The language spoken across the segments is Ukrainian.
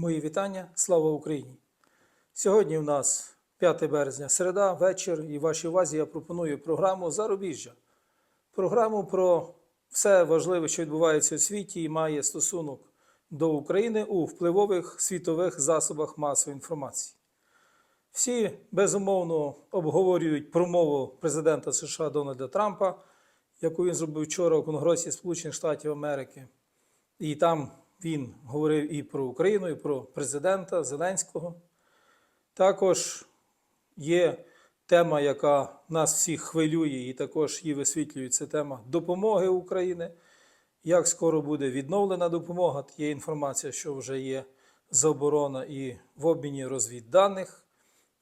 Мої вітання, слава Україні! Сьогодні у нас 5 березня, середа, вечір, і вашій увазі я пропоную програму Зарубіжжя. Програму про все важливе, що відбувається у світі і має стосунок до України у впливових світових засобах масової інформації. Всі безумовно обговорюють промову президента США Дональда Трампа, яку він зробив вчора у Конгресі Сполучених Штатів Америки. І там він говорив і про Україну, і про президента Зеленського. Також є тема, яка нас всіх хвилює, і також її висвітлює, це тема допомоги України. Як скоро буде відновлена допомога? Є інформація, що вже є заборона і в обміні розвідданих.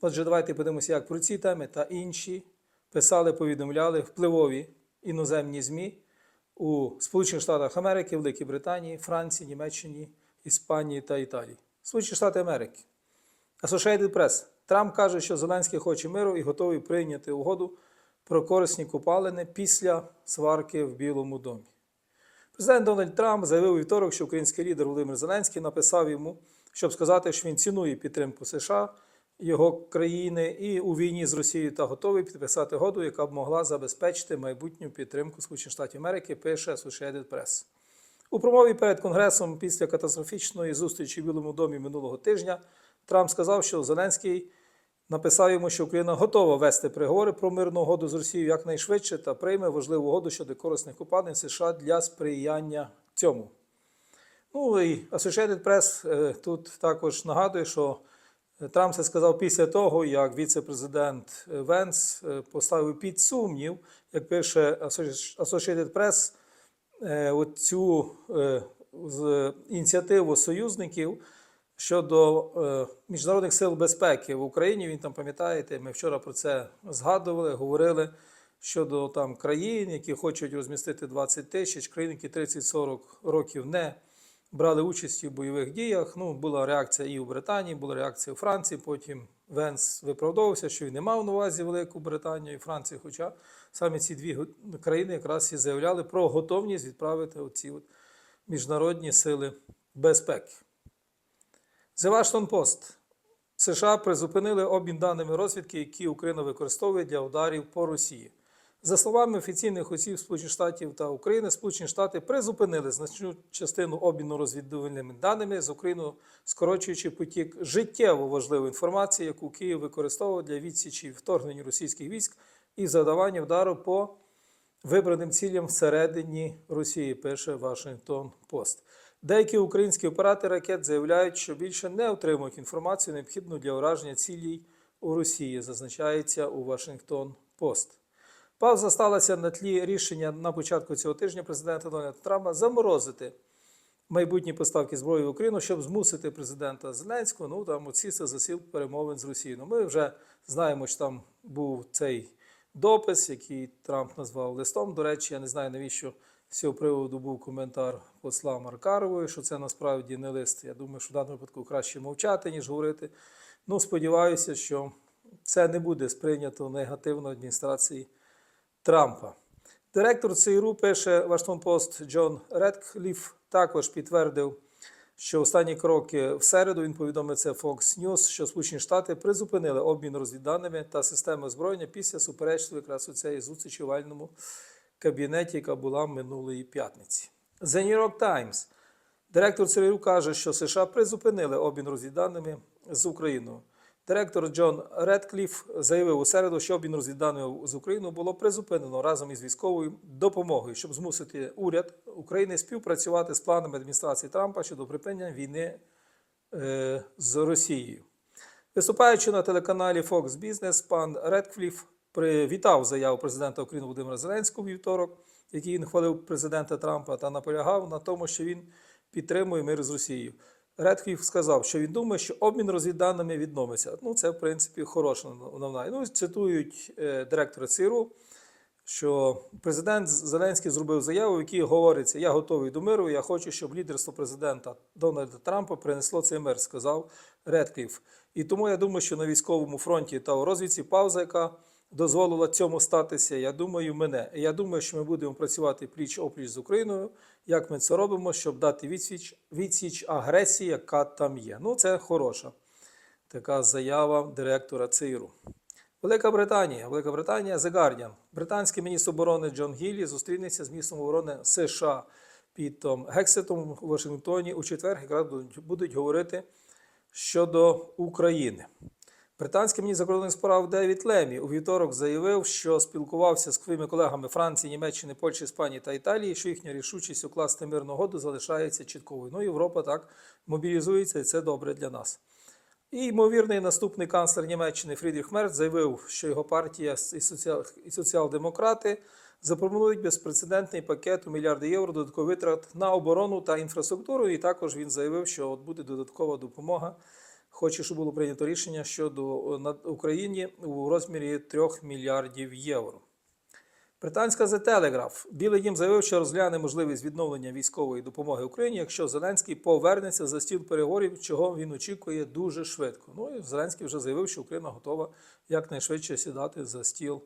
Отже, давайте подивимося, як про ці теми та інші писали, повідомляли впливові іноземні ЗМІ у Сполучених Штатах Америки, Великій Британії, Франції, Німеччині, Іспанії та Італії. Сполучені Штати Америки. Associated Press. Трамп каже, що Зеленський хоче миру і готовий прийняти угоду про корисні копалини після сварки в Білому домі. Президент Дональд Трамп заявив у вівторок, що український лідер Володимир Зеленський написав йому, щоб сказати, що він цінує підтримку США, його країни і у війні з Росією та готовий підписати угоду, яка б могла забезпечити майбутню підтримку Сполучених Штатів Америки, пише Associated Press. У промові перед Конгресом після катастрофічної зустрічі в Білому домі минулого тижня Трамп сказав, що Зеленський написав йому, що Україна готова вести переговори про мирну угоду з Росією якнайшвидше та прийме важливу угоду щодо корисних копалин США для сприяння цьому. Ну і Associated Press е, тут також нагадує, що Трамп це сказав після того, як віце-президент Венс е, поставив під сумнів, як пише Associated Press, е, оцю е, ініціативу союзників щодо міжнародних сил безпеки в Україні. Він там пам'ятаєте, ми вчора про це згадували, говорили щодо там країн, які хочуть розмістити 20 тисяч, країн, які 30-40 років не брали участь у бойових діях. Ну, була реакція і у Британії, була реакція у Франції. Потім Венс виправдовувався, що він не мав на увазі Велику Британію і Францію. Хоча саме ці дві країни якраз і заявляли про готовність відправити оці от міжнародні сили безпеки. The Washington Post. США призупинили обмін даними розвідки, які Україна використовує для ударів по Росії. За словами офіційних осіб Сполучених Штатів та України, Сполучені Штати призупинили значну частину обміну розвідувальними даними з Україною, скорочуючи потік життєво важливої інформації, яку Київ використовував для відсічі вторгнення російських військ і завдавання вдару по вибраним цілям всередині Росії, пише Вашингтон Пост. Деякі українські оператори ракет заявляють, що більше не отримують інформацію, необхідну для ураження цілей у Росії, зазначається у Вашингтон Пост. Пауза сталася на тлі рішення на початку цього тижня президента Дональда Трампа заморозити майбутні поставки зброї в Україну, щоб змусити президента Зеленського ну там оцісти за сіл перемовин з Росією. Ну, ми вже знаємо, що там був цей допис, який Трамп назвав листом. До речі, я не знаю, навіщо з цього приводу був коментар посла Маркарової, що це насправді не лист. Я думаю, що в даному випадку краще мовчати, ніж говорити. Ну, сподіваюся, що це не буде сприйнято негативно адміністрації Трампа. Директор ЦРУ пише Вашингтон Пост Джон Редкліф також підтвердив, що останні кроки в середу він повідомив це Fox News, що Сполучені Штати призупинили обмін розвідданими та системи озброєння після суперечливої якраз у цієї зустрічі у вальному кабінеті, яка була минулої п'ятниці. The New York Times. Директор ЦРУ каже, що США призупинили обмін розвідданими з Україною. Директор Джон Редкліф заявив у середу, що обмін розвідданими з Україною було призупинено разом із військовою допомогою, щоб змусити уряд України співпрацювати з планами адміністрації Трампа щодо припинення війни е, з Росією. Виступаючи на телеканалі Fox Business, пан Редкліф привітав заяву президента України Володимира Зеленського вівторок, який він хвалив президента Трампа та наполягав на тому, що він підтримує мир з Росією. Редкліф сказав, що він думає, що обмін розвідданими відновиться. Ну, це, в принципі, хороша новина. Ну, цитують е, директора ЦРУ, що президент Зеленський зробив заяву, в якій говориться: Я готовий до миру, я хочу, щоб лідерство президента Дональда Трампа принесло цей мир, сказав Редкліф. І тому я думаю, що на військовому фронті та у розвідці пауза, яка дозволила цьому статися, я думаю, мене. Я думаю, що ми будемо працювати пліч опліч з Україною, як ми це робимо, щоб дати відсіч, відсіч агресії, яка там є. Ну, це хороша така заява директора ЦИРу. Велика Британія, Велика Британія, The Guardian. Британський міністр оборони Джон Гіллі зустрінеться з міністром оборони США Пітом Гексетом у Вашингтоні у четвер, якраз будуть говорити щодо України. Британський міністр закордонних справ Девід Лемі у вівторок заявив, що спілкувався з своїми колегами Франції, Німеччини, Польщі, Іспанії та Італії, що їхня рішучість укласти мирну угоду залишається чітковою. Ну, Європа так мобілізується, і це добре для нас. І ймовірний наступний канцлер Німеччини Фрідріх Мерц заявив, що його партія і соціал- і соціал-демократи запропонують безпрецедентний пакет у мільярди євро додаткових витрат на оборону та інфраструктуру. І також він заявив, що от буде додаткова допомога. Хоче, щоб було прийнято рішення щодо е, над Україні у розмірі 3 мільярдів євро. Британська The Telegraph. Білий дім заявив, що розгляне можливість відновлення військової допомоги Україні, якщо Зеленський повернеться за стіл переговорів, чого він очікує дуже швидко. Ну і Зеленський вже заявив, що Україна готова якнайшвидше сідати за стіл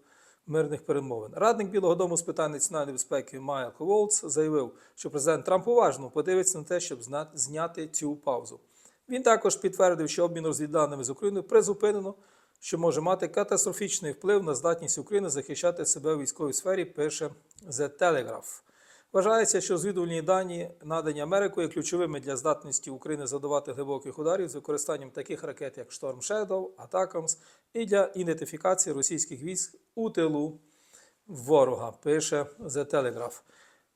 мирних перемовин. Радник Білого Дому з питань національної безпеки Майкл Волц заявив, що президент Трамп уважно подивиться на те, щоб зняти цю паузу. Він також підтвердив, що обмін розвідданими з Україною призупинено, що може мати катастрофічний вплив на здатність України захищати себе у військовій сфері, пише The Telegraph. Вважається, що звідувальні дані, надані Америкою, є ключовими для здатності України задавати глибоких ударів з використанням таких ракет, як Storm Shadow, Атакамс, і для ідентифікації російських військ у тилу ворога, пише The Telegraph.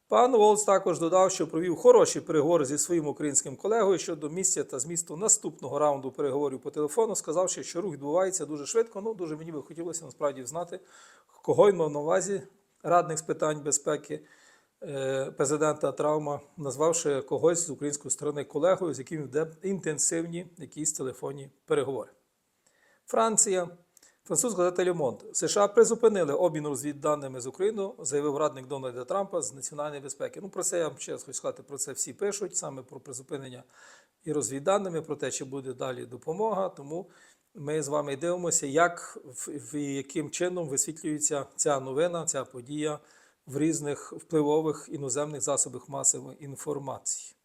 Пан Волц також додав, що провів хороші переговори зі своїм українським колегою щодо місця та змісту наступного раунду переговорів по телефону, сказавши, що рух відбувається дуже швидко. Ну, дуже мені би хотілося насправді знати, кого він мав на увазі радник з питань безпеки е, президента Травма, назвавши когось з української сторони колегою, з яким йде інтенсивні якісь телефонні переговори. Франція. Французька газета Le США призупинили обмін розвідданими з Україною, заявив радник Дональда Трампа з національної безпеки. Ну, про це я вам ще раз хочу сказати, про це всі пишуть, саме про призупинення і розвідданими, про те, чи буде далі допомога. Тому ми з вами дивимося, як в яким чином висвітлюється ця новина, ця подія в різних впливових іноземних засобах масової інформації.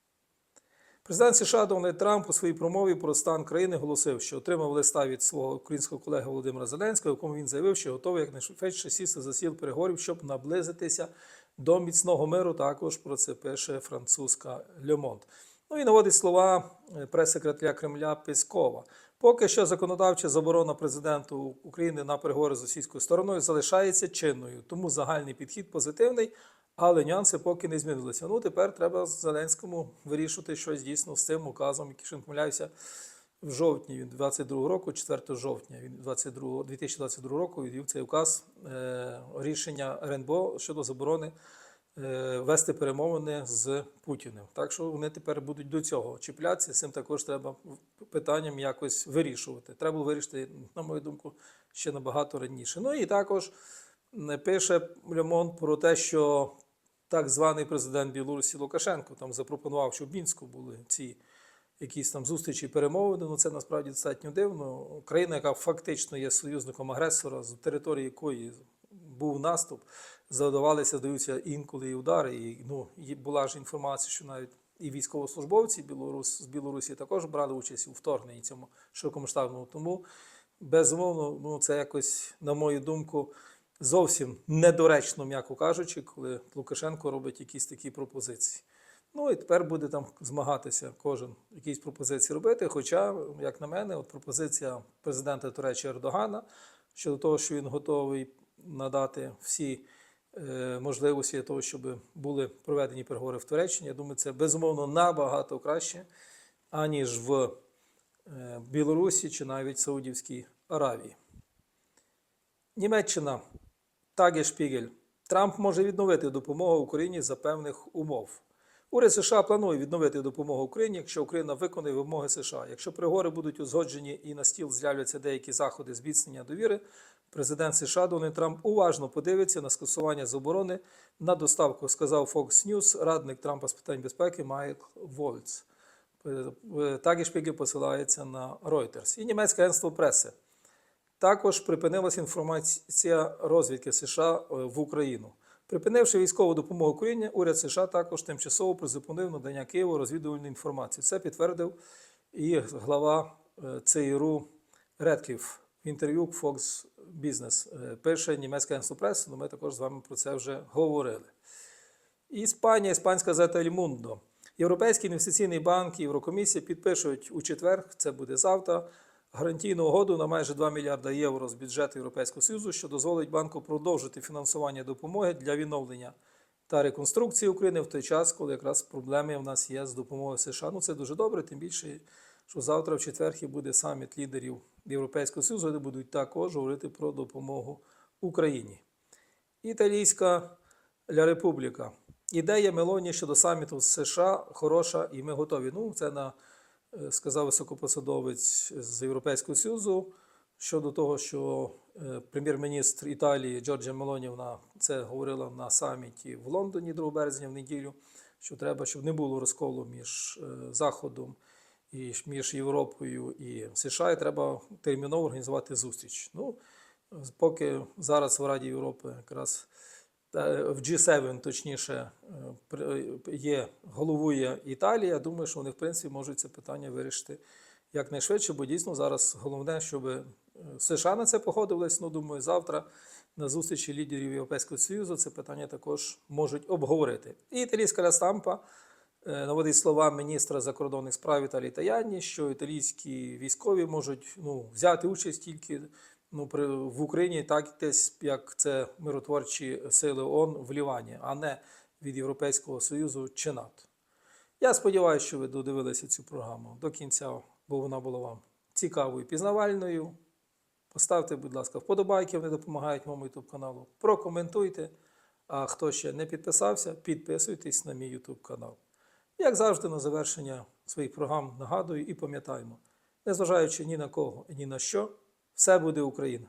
Президент США Дональд Трамп у своїй промові про стан країни голосив, що отримав листа від свого українського колеги Володимира Зеленського, якому він заявив, що готовий якнайшвидше сісти за сіл переговорів, щоб наблизитися до міцного миру. Також про це пише французька Льомонт. Ну і наводить слова е, прес-секретаря Кремля Пескова. Поки що законодавча заборона президенту України на переговори з російською стороною залишається чинною, тому загальний підхід позитивний, але нюанси поки не змінилися. Ну тепер треба Зеленському вирішувати щось дійсно з цим указом, який що помиляюся, в жовтні він 22 року, 4 жовтня він 22, 2022 року відвів цей указ е, рішення РНБО щодо заборони вести перемовини з Путіним. Так що вони тепер будуть до цього чіплятися. Цим також треба питанням якось вирішувати. Треба вирішити, на мою думку, ще набагато раніше. Ну і також пише Лемон про те, що так званий президент Білорусі Лукашенко там запропонував, щоб в Мінську були ці якісь там зустрічі перемовини. Ну це насправді достатньо дивно. Країна, яка фактично є союзником агресора, з території якої був наступ, завдавалися, здаються інколи і удари. І ну, була ж інформація, що навіть і військовослужбовці Білорус, з Білорусі також брали участь у вторгненні цьому широкомасштабному. Тому, безумовно, ну, це якось, на мою думку, зовсім недоречно, м'яко кажучи, коли Лукашенко робить якісь такі пропозиції. Ну і тепер буде там змагатися кожен якісь пропозиції робити. Хоча, як на мене, от пропозиція президента Туреччини Ердогана щодо того, що він готовий надати всі можливості для того, щоб були проведені переговори в Туреччині. Я думаю, це безумовно набагато краще, аніж в е, Білорусі чи навіть Саудівській Аравії. Німеччина Тагешпігель. Трамп може відновити допомогу Україні за певних умов. Уряд США планує відновити допомогу Україні, якщо Україна виконає вимоги США. Якщо переговори будуть узгоджені і на стіл з'являться деякі заходи зміцнення довіри, президент США Дональд Трамп уважно подивиться на скасування заборони на доставку, сказав Fox News радник Трампа з питань безпеки Майкл Вольц. Тагі шпіги посилається на Reuters. І німецьке агентство преси. Також припинилася інформація розвідки США е, в Україну. Припинивши військову допомогу Україні, уряд США також тимчасово призупинив надання Києву розвідувальної інформації. Це підтвердив і глава е, ЦРУ Редкліф в інтерв'ю Fox Business. Е, Пише німецька агентство преси, але ми також з вами про це вже говорили. Іспанія, іспанська газета «Ель Мундо». Європейський інвестиційний банк і Єврокомісія підпишуть у четвер, це буде завтра, гарантійну угоду на майже 2 мільярда євро з бюджету Європейського Союзу, що дозволить банку продовжити фінансування допомоги для відновлення та реконструкції України в той час, коли якраз проблеми в нас є з допомогою США. Ну це дуже добре, тим більше, що завтра в четвер буде саміт лідерів Європейського Союзу, де будуть також говорити про допомогу Україні. Італійська Ля Републіка. Ідея Мелоні щодо саміту з США хороша, і ми готові. Ну, це на, сказав високопосадовець з Європейського Союзу щодо того, що е, прем'єр-міністр Італії Джорджа Мелонівна це говорила на саміті в Лондоні 2 березня в неділю, що треба, щоб не було розколу між е, Заходом і між Європою і США, і треба терміново організувати зустріч. Ну, поки зараз в Раді Європи якраз в G7, точніше, е, є головує Італія. Думаю, що вони в принципі можуть це питання вирішити якнайшвидше, бо дійсно зараз головне, щоб е, США на це погодились. Ну, думаю, завтра на зустрічі лідерів Європейського Союзу це питання також можуть обговорити. І італійська Ля Стампа е, наводить слова міністра закордонних справ Італії Таяні, що італійські військові можуть ну, взяти участь тільки ну, при, в Україні, так десь як це миротворчі сили ООН в Лівані, а не від Європейського Союзу чи НАТО. Я сподіваюся, що ви додивилися цю програму до кінця, бо вона була вам цікавою і пізнавальною. Поставте, будь ласка, вподобайки, вони допомагають моєму YouTube каналу. Прокоментуйте. А хто ще не підписався, підписуйтесь на мій YouTube канал. Як завжди, на завершення своїх програм нагадую і пам'ятаємо, незважаючи ні на кого і ні на що, все буде Україна.